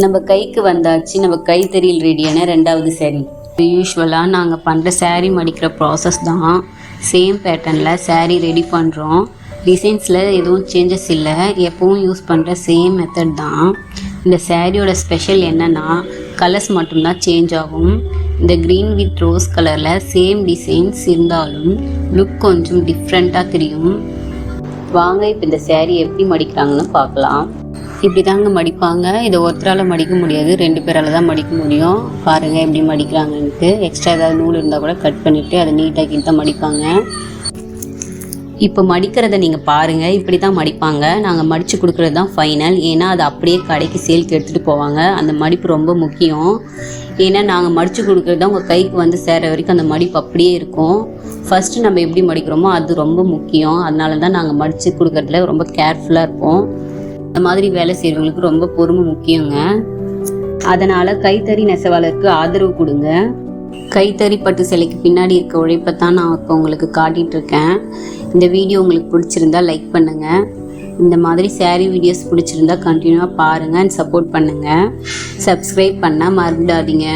நம்ம கைக்கு வந்தாச்சு நம்ம கைத்தறியில் ரெடியான ரெண்டாவது saree. யூஸ்வலாக நாங்கள் பண்ணுற சேரீ மடிக்கிற ப்ராசஸ் தான். சேம் பேட்டர்னில் சேரீ ரெடி பண்ணுறோம் டிசைன்ஸில் எதுவும் சேஞ்சஸ் இல்லை. எப்பவும் யூஸ் பண்ணுற சேம் மெத்தட் தான். இந்த சாரியோட ஸ்பெஷல் என்னென்னா கலர்ஸ் மட்டும்தான் சேஞ்ச் ஆகும். இந்த க்ரீன் வித் ரோஸ் கலரில் சேம் டிசைன்ஸ் இருந்தாலும் லுக் கொஞ்சம் டிஃப்ரெண்ட்டாக தெரியும். வாங்க இப்போ இந்த சேரீ எப்படி மடிக்கிறாங்கன்னு பார்க்கலாம். இப்படி தாங்க மடிப்பாங்க. இதை ஒருத்தரால் மடிக்க முடியாது. ரெண்டு பேரால் தான் மடிக்க முடியும். பாருங்கள் எப்படி மடிக்கிறாங்கன்ட்டு. எக்ஸ்ட்ரா ஏதாவது நூல் இருந்தால் கூட கட் பண்ணிவிட்டு அதை நீட்டாக்கிட்டு தான் மடிப்பாங்க. இப்போ மடிக்கிறத நீங்கள் பாருங்கள் இப்படி தான் மடிப்பாங்க. நாங்கள் மடித்து கொடுக்குறது தான் ஃபைனல் ஏன்னா அது அப்படியே கடைக்கு சேல்க்கு எடுத்துகிட்டு போவாங்க. அந்த மடிப்பு ரொம்ப முக்கியம். ஏன்னா நாங்கள் மடித்து கொடுக்குறது தான் உங்கள் கைக்கு வந்து சேர வரைக்கும் அந்த மடிப்பு அப்படியே இருக்கும். ஃபஸ்ட்டு நம்ம எப்படி மடிக்கிறோமோ அது ரொம்ப முக்கியம். அதனால தான் நாங்கள் மடித்து கொடுக்குறதுல ரொம்ப கேர்ஃபுல்லாக இருப்போம். இந்த மாதிரி வேலை செய்கிறவங்களுக்கு ரொம்ப பொறுமை முக்கியங்க. அதனால் கைத்தறி நெசவாளருக்கு ஆதரவு கொடுங்க. கைத்தறி பட்டு சிலைக்கு பின்னாடி இருக்க உழைப்பை தான் நான் இப்போ உங்களுக்கு காட்டிகிட்டு இருக்கேன் இந்த வீடியோ உங்களுக்கு பிடிச்சிருந்தா லைக் பண்ணுங்கள் இந்த மாதிரி சேரீ வீடியோஸ் பிடிச்சிருந்தா கண்டினியூவாக பாருங்கள் அண்ட் சப்போர்ட் பண்ணுங்கள் சப்ஸ்கிரைப் பண்ணால் மறந்துடாதீங்க.